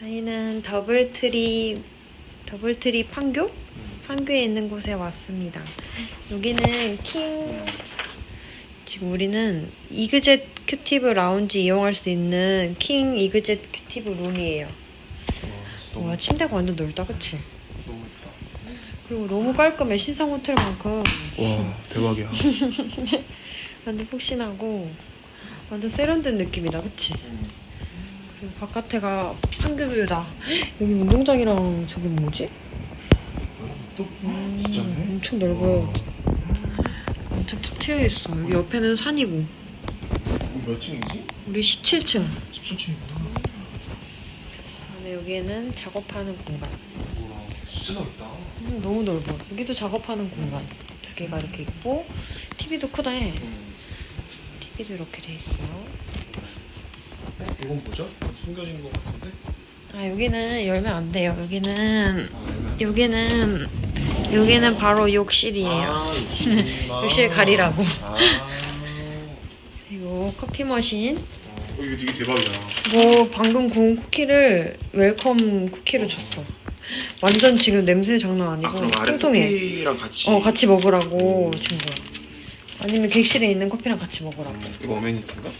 저희는 더블트리 더블트리 판교 음. 판교에 있는 곳에 왔습니다. 여기는 킹 지금 우리는 이그젯 큐티브 라운지 이용할 수 있는 킹 이그젯 큐티브 룸이에요. 와, 침대가 완전 넓다, 그치? 너무 예쁘다. 그리고 너무 깔끔해 신상 호텔만큼 와 대박이야. 완전 푹신하고 완전 세련된 느낌이다, 그치? 음. 그리고 바깥에가 판교뷰다. 여기 운동장이랑 저기 뭐지? 또 음, 진짜네. 엄청 넓어요. 엄청 탁 트여 있어. 여기 옆에는 산이고. 어, 몇 층이지? 우리 17층. 17층이구나. 그다음에 여기에는 작업하는 공간. 우와 진짜 넓다. 음, 너무 넓어. 여기도 작업하는 공간. 두 개가 이렇게 있고 TV도 크네. 음. TV도 이렇게 돼 있어. 어, 이건 뭐죠? 숨겨진 것 같은데? 아 여기는 열면 안 돼요. 여기는 아. 여기는 여기는 바로 욕실이에요. 아, 욕실이구나. 욕실 가리라고. 아. 그리고 커피 머신. 어, 이거 되게 대박이다. 뭐 방금 구운 쿠키를 웰컴 쿠키로 줬어. 완전 지금 냄새 장난 아니고 아 그럼 아래 통통해. 커피랑 같이. 어 같이 먹으라고 음. 준 거야. 아니면 객실에 있는 커피랑 같이 먹으라고. 음, 이거 어메니티인가?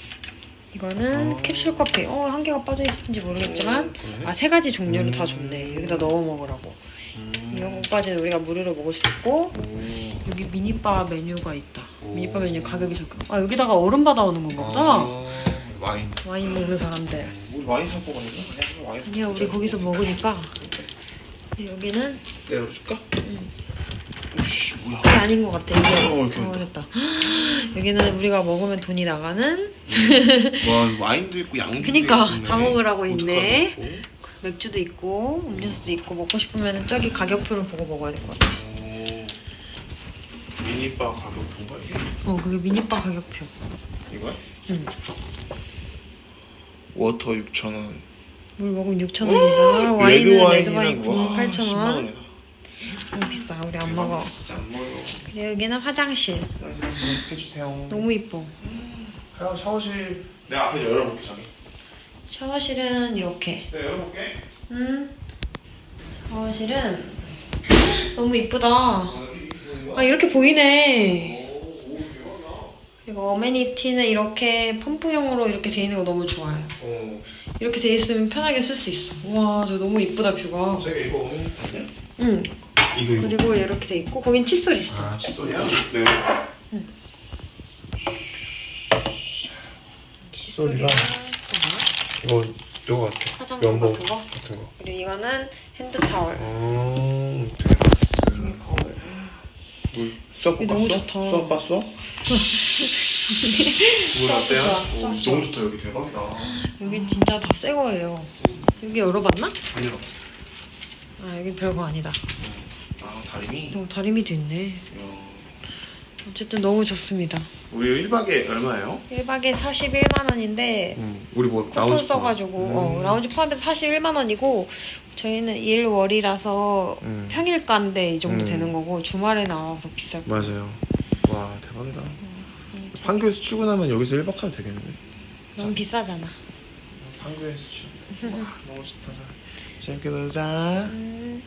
이거는 어. 캡슐 커피. 어 한 개가 빠져 있을지 모르겠지만 그래? 아세 가지 종류를 음. 다 줬네. 여기다 넣어 먹으라고. 음. 이거 못 빠지는 우리가 무료로 먹을 수 있고 오. 여기 미니바 메뉴가 있다. 오. 미니바 메뉴 가격이 적아. 아 여기다가 얼음 받아오는 건가 보다. 아, 와인. 와인 먹는 사람들. 우리 와인 사고 가는 거 그냥 와인. 아니야 우리 거기서 먹으니까. 여기는 내려줄까? 응. 오씨 뭐야? 이게 아닌 것 같아. 이게 어, 이렇게 어, 됐다. 여기는 우리가 먹으면 돈이 나가는 와 와인도 있고 양주도 그니까. 다 먹으라고 있네. 맥주도 있고 음료수도 있고 먹고 싶으면 저기 가격표를 보고 먹어야 될 것 같아. 오. 미니바 가격 본가 이게? 어 그게 미니바 가격표. 이거야? 응. 워터 6,000원. 물 먹으면 6,000원이다. 와인은 레드 레드 와인 와인이랑 9만 와 10만 8,000원. 원이다. 너무 비싸. 우리 안 먹어. 진짜 안 먹어요. 그리고 여기는 화장실. 어떻게 주세요? 너무 이뻐. 샤워- 샤워실 내가 앞에 열어볼게 자기. 샤워실은 이렇게. 내가 열어볼게. 음. 샤워실은 너무 이쁘다. 아, 이거 이거 아 이렇게 보이네. 그리고 어메니티는 이렇게 펌프형으로 이렇게 돼 있는 거 너무 좋아요. 어. 이렇게 돼 있으면 편하게 쓸 수 있어. 와, 저 너무 이쁘다 뷰가. 자기 이거 어메니티냐? 응. 이거 이거. 그리고 이렇게 돼 있고 거긴 칫솔 있어. 아 칫솔이야? 네. 응. 칫솔이랑 이거 저거 같아. 화장품 면봉 같은 거? 같은 거. 그리고 이거는 핸드 타월. 어, 데박스. 거울. 너 수업 이거 봤어? 너무 좋다. 수업 봤어? 이거 어때요? 좋아, 오, 수업 너무 좋다 여기 대박이다. 여기 진짜 다 새 거예요. 여기 열어봤나? 안 열어봤어. 아 여기 별거 아니다. 아 다림이. 어, 다리미도 있네. 야. 어쨌든 너무 좋습니다. 우리 1박에 얼마예요? 1박에 41만 원인데 음, 우리 뭐 쿠폰 라운지 써가지고 어, 음. 라운지 포함해서 41만 원이고 저희는 일월이라서 음. 평일가인데 이 정도 음. 되는 거고 주말에 나와서 비쌀 거. 맞아요. 와 대박이다. 판교에서 출근하면 여기서 1박 하도 되겠는데. 너무 비싸잖아. 판교에서 출근. 와 너무 좋다. 재밌게 놀자. 음.